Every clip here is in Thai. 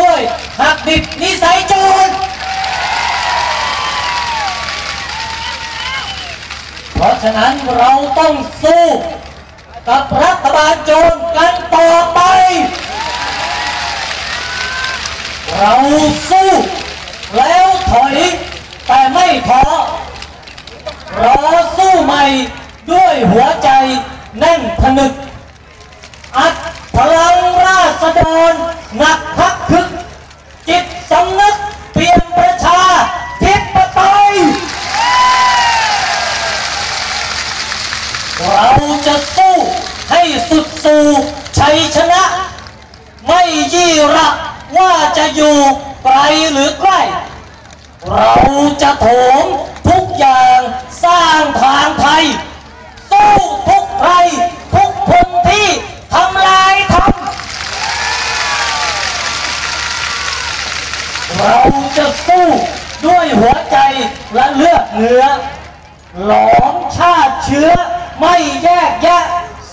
ด้วย หักดิบนิสัยโจรเพราะฉะนั้นเราต้องสู้กับรัฐบาลโจรกันต่อไป เราสู้แล้วถอย แต่ไม่ท้อรอสู้ใหม่ด้วยหัวใจแน่นผนึก อัดพลังราษฎรหนักพักคึก จิตสำนึกเปลี่ยนประชาธิปไตย เราจะสู้ให้สุดสู่ชัยชนะ ไม่ยี่ระว่าจะ อยู่ไกลหรือใกล้ เราจะโถมทุกอย่างสร้างทางไทย สู้ทุกใครทุกคนที่ทำลายทำเราจะสู้ด้วยหัวใจและเลือดเนื้อ หลอมชาติเชื้อไม่แยกแยะ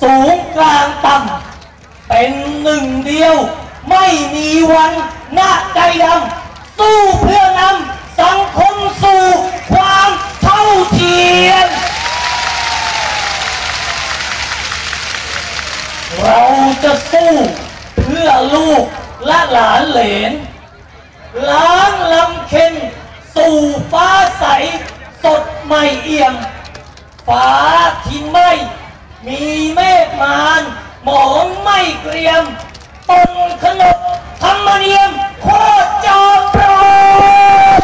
สูงกลางต่ำเป็นหนึ่งเดียว ไม่มีวัน หน้าใจดำสู้เพื่อนำสังคมสู่ความเท่าเทียม เราจะสู้เพื่อลูกและหลานเหลน ล้างลำเค็นสู่ฟ้าใส สดไม่เอี่ยม ฟ้าที่ไม่ มีเมฆมาน หมองไม่เกรียมต้นขนบธรรมเนียมโคตรจอมโปรด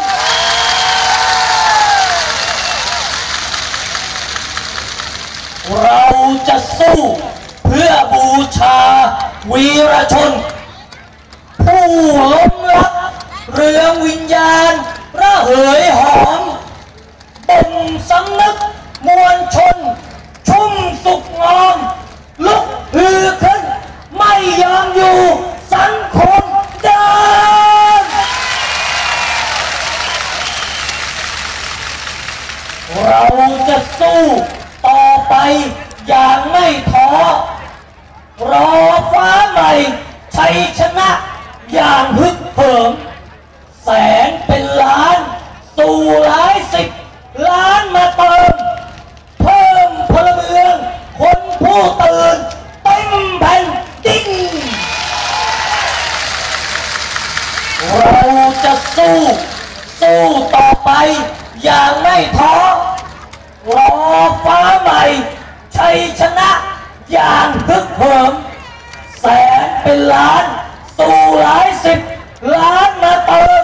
เรา จะสู้เพื่อบูชาวีรชน ผู้ล้มลับเรืองวิญญาณระเหยหอมบ่มสำนึกมวลชน ชุ่มสุขงอม ลุกฮือขึ้น ไม่ยอมอยู่สังคมเดิมเราจะสู้ต่อไปอย่างไม่ท้อ รอฟ้าใหม่ชัยชนะอย่างฮึกเหิม แสนเป็นล้าน สู่หลายสิบล้านมาเติม เพิ่มพลเมือง คนผู้ตื่นเต็มแดิ้งเราจะสู้ สู้ต่อไป อย่างไม่ท้อรอฟ้าใหม่ ชัยชนะ อย่างฮึกเหิม แสนเป็นล้าน สู่หลายสิบล้านมาเติม